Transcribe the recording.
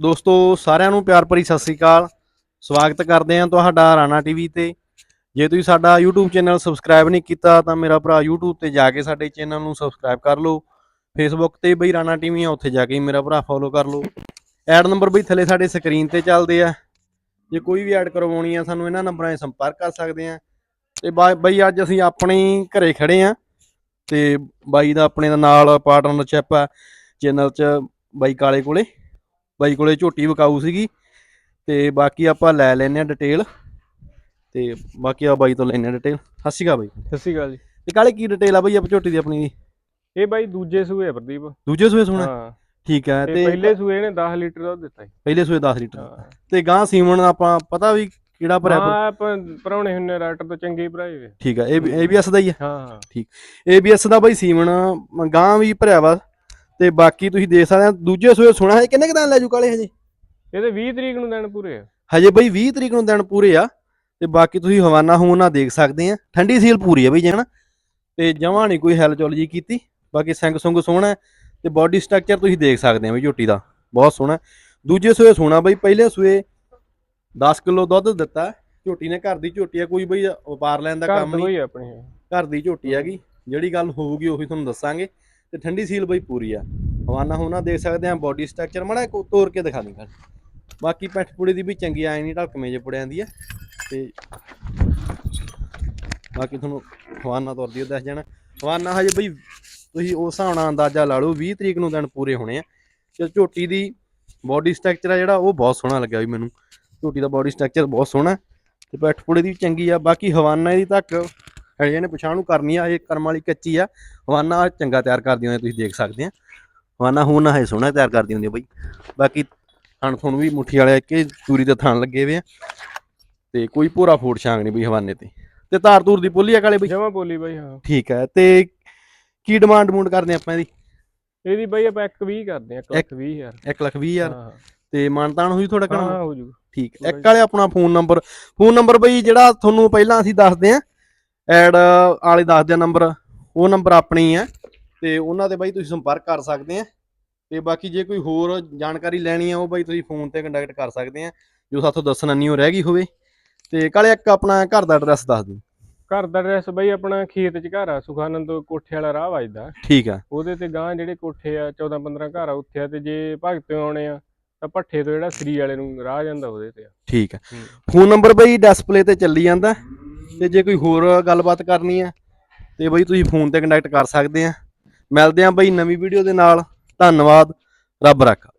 ਦੋਸਤੋ, ਸਾਰਿਆਂ ਨੂੰ ਪਿਆਰ ਭਰੀ ਸਤਿ ਸ੍ਰੀ ਅਕਾਲ। ਸਵਾਗਤ ਕਰਦੇ ਹਾਂ ਤੁਹਾਡਾ ਰਾਣਾ ਟੀਵੀ ਤੇ। ਜੇ ਤੁਸੀਂ ਸਾਡਾ YouTube ਚੈਨਲ ਸਬਸਕ੍ਰਾਈਬ ਨਹੀਂ ਕੀਤਾ, ਤਾਂ ਮੇਰਾ ਭਰਾ YouTube ਤੇ ਜਾ ਕੇ ਸਾਡੇ ਚੈਨਲ ਨੂੰ ਸਬਸਕ੍ਰਾਈਬ ਕਰ ਲਓ। Facebook ਤੇ ਬਈ ਰਾਣਾ ਟੀਵੀ ਆ, ਉੱਥੇ ਜਾ ਕੇ ਮੇਰਾ ਭਰਾ ਫੋਲੋ ਕਰ ਲਓ। ਐਡ ਨੰਬਰ ਬਈ ਥੱਲੇ ਸਾਡੇ ਸਕਰੀਨ ਤੇ ਚੱਲਦੇ ਆ। ਜੇ ਕੋਈ ਵੀ ਐਡ ਕਰਵਾਉਣੀ ਆ, ਸਾਨੂੰ ਇਹਨਾਂ ਨੰਬਰਾਂ 'ਤੇ ਸੰਪਰਕ ਕਰ ਸਕਦੇ ਆ। ਤੇ ਬਾ- ਬਈ ਅੱਜ ਅਸੀਂ ਆਪਣੀ ਘਰੇ ਖੜੇ ਆ। ਤੇ ਬਾਈ ਦਾ ਆਪਣੇ ਦਾ ਨਾਲ ਪਾਰਟਨਰਸ਼ਿਪ ਆ ਚੈਨਲ 'ਚ ਬਾਈ ਕਾਲੇ ਕੋਲੇ। ਬਾਈ ਕੋਲੇ ਝੋਟੀ ਵਿਕਾਊ ਸੀਗੀ ਤੇ ਬਾਕੀ ਆਪਾਂ ਲੈ ਲੈਨੇ ਆ ਡਿਟੇਲ ਤੇ ਬਾਕੀ ਆ ਬਾਈ ਤੋਂ ਲੈਨੇ ਆ ਡਿਟੇਲ ਸਤਿ ਸ਼੍ਰੀ ਅਕਾਲ ਬਾਈ। ਸਤਿ ਸ਼੍ਰੀ ਅਕਾਲ ਜੀ। ਤੇ ਕਾਲੇ ਕੀ ਡਿਟੇਲ ਆ ਬਾਈ ਆਪਾਂ ਝੋਟੀ ਦੀ ਆਪਣੀ ਦੀ ਇਹ ਬਾਈ ਦੂਜੇ ਸੂਏ ਆ ਪ੍ਰਦੀਪ। ਦੂਜੇ ਸੂਏ ਸੁਣਾ? ਹਾਂ। ਠੀਕ ਹੈ ਤੇ ਪਹਿਲੇ ਸੂਏ ਨੇ 10 ਲੀਟਰ ਦੁੱਧ ਦਿੱਤਾ ਜੀ ਪਹਿਲੇ ਸੂਏ 10 ਲੀਟਰ। ਤੇ ਗਾਂ ਸੀਮਨ ਆਪਾਂ ਪਤਾ ਵੀ ਕਿਹੜਾ ਭਰਿਆ? ਹਾਂ ਆਪਾਂ ਪਰੌਣੇ ਹੁੰਨੇ ਰਾਟਰ ਤੋਂ ਚੰਗੇ ਭਰਾਏ ਵੇ ਠੀਕ ਹੈ ਇਹ ਏਬੀਐਸ ਦਾ ਹੀ ਹੈ। ਹਾਂ ਹਾਂ ਏਬੀਐਸ ਦਾ ਬਾਈ ਸੀਮਨ ਗਾਂ ਵੀ ਭਰਿਆ ਵਾ। ਤੇ ਬਾਕੀ ਤੁਸੀਂ ਦੇਖ ਸਕਦੇ ਆ ਦੂਜੇ ਸੂਏ ਸੁਣਾ ਹੈ ਕਿੰਨੇ ਕੁ ਦਿਨ ਲੈ ਜੂ ਕਾਲੇ ਹਜੇ? ਇਹਦੇ 20 ਤਰੀਕ ਨੂੰ ਦਿਨ ਪੂਰੇ ਆ। ਹਜੇ ਬਈ 20 ਤਰੀਕ ਨੂੰ ਦਿਨ ਪੂਰੇ ਆ ਤੇ ਬਾਕੀ ਤੁਸੀਂ ਹਵਾਨਾ ਹੂਨਾ ਦੇਖ ਸਕਦੇ ਆ। ਠੰਡੀ ਸੀਲ ਪੂਰੀ ਆ ਬਈ ਜਣ ਤੇ ਜਮਾਂ ਨਹੀਂ ਕੋਈ ਹੈਲ ਚੁਲ ਜੀ ਕੀਤੀ ਬਾਕੀ ਸਿੰਘ ਸੁੰਗ ਸੋਹਣਾ ਤੇ ਬਾਡੀ ਸਟਰਕਚਰ ਤੁਸੀਂ ਦੇਖ ਸਕਦੇ ਆ ਬਈ ਝੋਟੀ ਦਾ ਬਹੁਤ ਸੋਹਣਾ। ਦੂਜੇ ਸੂਏ ਸੋਹਣਾ ਬਈ ਪਹਿਲੇ ਸੂਏ 10 ਕਿਲੋ ਦੁੱਧ ਦਿੱਤਾ ਝੋਟੀ ਨੇ ਘਰ ਦੀ ਝੋਟੀ ਆ ਕੋਈ ਬਈ ਵਪਾਰ ਲੈਣ ਦਾ ਕੰਮ ਨਹੀਂ। ਘਰ ਦੀ ਝੋਟੀ ਹੈਗੀ ਜਿਹੜੀ ਗੱਲ ਹੋਊਗੀ ਉਹੀ ਤੁਹਾਨੂੰ ਦੱਸਾਂਗੇ। ਤੇ ਠੰਡੀ ਸੀਲ ਬਈ ਪੂਰੀ ਆ। ਹਵਾਨਾ ਹੋਣਾ ਦੇਖ ਸਕਦੇ ਆ ਬਾਡੀ ਸਟਰਕਚਰ ਮੜਾ ਕੋ ਤੋੜ ਕੇ ਦਿਖਾ ਦਿੰਗਾ ਬਾਕੀ ਪੈਠ ਪੁੜੀ ਦੀ ਵੀ ਚੰਗੀ ਆਈ ਨਹੀਂ ਢਲਕਵੇਂ ਜੇ ਪੁੜਿਆਂ ਦੀ ਆ। ਤੇ ਬਾਕੀ ਤੁਹਾਨੂੰ ਹਵਾਨਾ ਤੁਰਦੀ ਉਹ ਦੱਸ ਜਾਣਾ। ਹਵਾਨਾ ਹਜੇ ਬਈ ਤੁਸੀਂ ਉਸ ਹਿਸਾਬ ਨਾਲ ਅੰਦਾਜ਼ਾ ਲਾ ਲਓ 20 ਤਰੀਕ ਨੂੰ ਦਿਨ ਪੂਰੇ ਹੋਣੇ ਆ। ਤੇ ਝੋਟੀ ਦੀ ਬਾਡੀ ਸਟਰਕਚਰ ਆ ਜਿਹੜਾ, ਉਹ ਬਹੁਤ ਸੋਹਣਾ ਲੱਗਿਆ ਵੀ ਮੈਨੂੰ। ਝੋਟੀ ਦਾ ਬਾਡੀ ਸਟਰਕਚਰ ਬਹੁਤ ਸੋਹਣਾ। ਤੇ ਪੈਠ ਪੁੜੀ ਦੀ ਵੀ ਚੰਗੀ ਆ। ਬਾਕੀ ਹਵਾਨਾ ਦੀ ਤੱਕ ਹਜੇ ਨੇ ਪਛਾਣ ਨੂੰ ਕਰਨੀ ਆ ਇਹ ਕਰਮ ਵਾਲੀ ਕੱਚੀ ਆ। ਹਵਾਨਾ ਚੰਗਾ ਤਿਆਰ ਕਰਦੀ ਹੁੰਦੀ ਤੁਸੀਂ ਦੇਖ ਸਕਦੇ ਆ। ਹਵਾਨਾ ਹੁਣ ਹੈ ਸੋਹਣਾ ਤਿਆਰ ਕਰਦੀ ਹੁੰਦੀ ਆ ਬਈ। ਬਾਕੀ ਥਣ ਤੁਹਾਨੂੰ ਵੀ ਮੁੱਠੀ ਵਾਲੇ ਕਿ ਚੂਰੀ ਦੇ ਥਣ ਲੱਗੇ ਹੋਏ ਆ। ਤੇ ਕੋਈ ਪੂਰਾ ਫੋੜ ਛਾਂਗ ਨਹੀਂ ਬਈ ਹਵਾਨੇ ਤੇ। ਤੇ ਧਾਰ ਧੂਰ ਦੀ ਪੁੱਲੀ ਆ ਕਾਲੇ ਬਈ? ਜਮਾਂ ਬੋਲੀ ਬਾਈ ਹਾਂ। ਠੀਕ ਹੈ ਤੇ ਕੀ ਡਿਮਾਂਡ ਡਮੂੰਡ ਕਰਦੇ ਆਪਾਂ ਇਹਦੀ? ਇਹਦੀ ਬਾਈ ਆਪਾਂ 1 20 ਕਰਦੇ ਆ 1 ਲੱਖ 20 ਹਜ਼ਾਰ। 1 ਲੱਖ 20 ਹਜ਼ਾਰ। ਹਾਂ। ਤੇ ਮਾਨਤਾਨ ਹੋਈ ਥੋੜਾ ਕਣਾ? ਹਾਂ, ਹੋ ਜੂ। ਠੀਕ ਇੱਕ ਵਾਲੇ ਆਪਣਾ ਫੋਨ ਨੰਬਰ। ਫੋਨ ਨੰਬਰ ਬਈ ਜਿਹੜਾ ਤੁਹਾਨੂੰ ਪਹਿਲਾਂ ਅਸੀਂ ਦੱਸਦੇ ਆਂ ਐਡ ਵਾਲੇ ਦੱਸਦੇ ਆ ਨੰਬਰ ਉਹ ਨੰਬਰ ਆਪਣੀ ਹੈ ਤੇ ਉਹਨਾਂ ਤੇ ਬਾਈ ਤੁਸੀਂ ਸੰਪਰਕ ਕਰ ਸਕਦੇ ਆ ਤੇ ਬਾਕੀ ਜੇ ਕੋਈ ਹੋਰ ਜਾਣਕਾਰੀ ਲੈਣੀ ਆ ਉਹ ਬਾਈ ਤੁਸੀਂ ਫੋਨ ਤੇ ਕੰਟੈਕਟ ਕਰ ਸਕਦੇ ਆ ਜੋ ਸਾਥੋਂ ਦੱਸਣਾ ਨਹੀਂ ਉਹ ਰਹਿ ਗਈ ਹੋਵੇ ਤੇ ਕਾਲੇ ਇੱਕ ਆਪਣਾ ਘਰ ਦਾ ਐਡਰੈਸ ਦੱਸ ਦਿਓ। ਘਰ ਦਾ ਐਡਰੈਸ ਬਾਈ ਆਪਣਾ ਖੇਤ ਚ ਘਰ ਆ ਸੁਖਾਨੰਦ ਕੋਠੇ ਵਾਲਾ ਰਾਹ ਵੱਜਦਾ। ਠੀਕ ਆ। ਉਹਦੇ ਤੇ ਗਾਂ ਜਿਹੜੇ ਕੋਠੇ ਆ 14 15 ਘਰ ਆ ਉੱਥੇ ਆ ਤੇ ਜੇ ਭਗਤ ਆਉਣੇ ਆ ਤਾਂ ਭੱਠੇ ਤੋਂ ਜਿਹੜਾ ਸ੍ਰੀ ਵਾਲੇ ਨੂੰ ਰਾਹ ਜਾਂਦਾ ਉਹਦੇ ਤੇ ਆ। ਠੀਕ ਆ। ਹੂੰ। ਫੋਨ ਨੰਬਰ ਬਈ ਡਿਸਪਲੇ ਤੇ ਚੱਲੀ ਜਾਂਦਾ ਤੇ ਜੇ ਕੋਈ ਹੋਰ ਗੱਲਬਾਤ ਕਰਨੀ ਹੈ, ਤੇ ਬਈ ਤੁਸੀਂ ਫੋਨ ਤੇ ਕੰਟੈਕਟ ਕਰ ਸਕਦੇ ਆ। ਮਿਲਦੇ ਆ ਬਈ ਨਵੀਂ ਵੀਡੀਓ ਦੇ ਨਾਲ। ਧੰਨਵਾਦ। ਰੱਬ ਰੱਖਾ।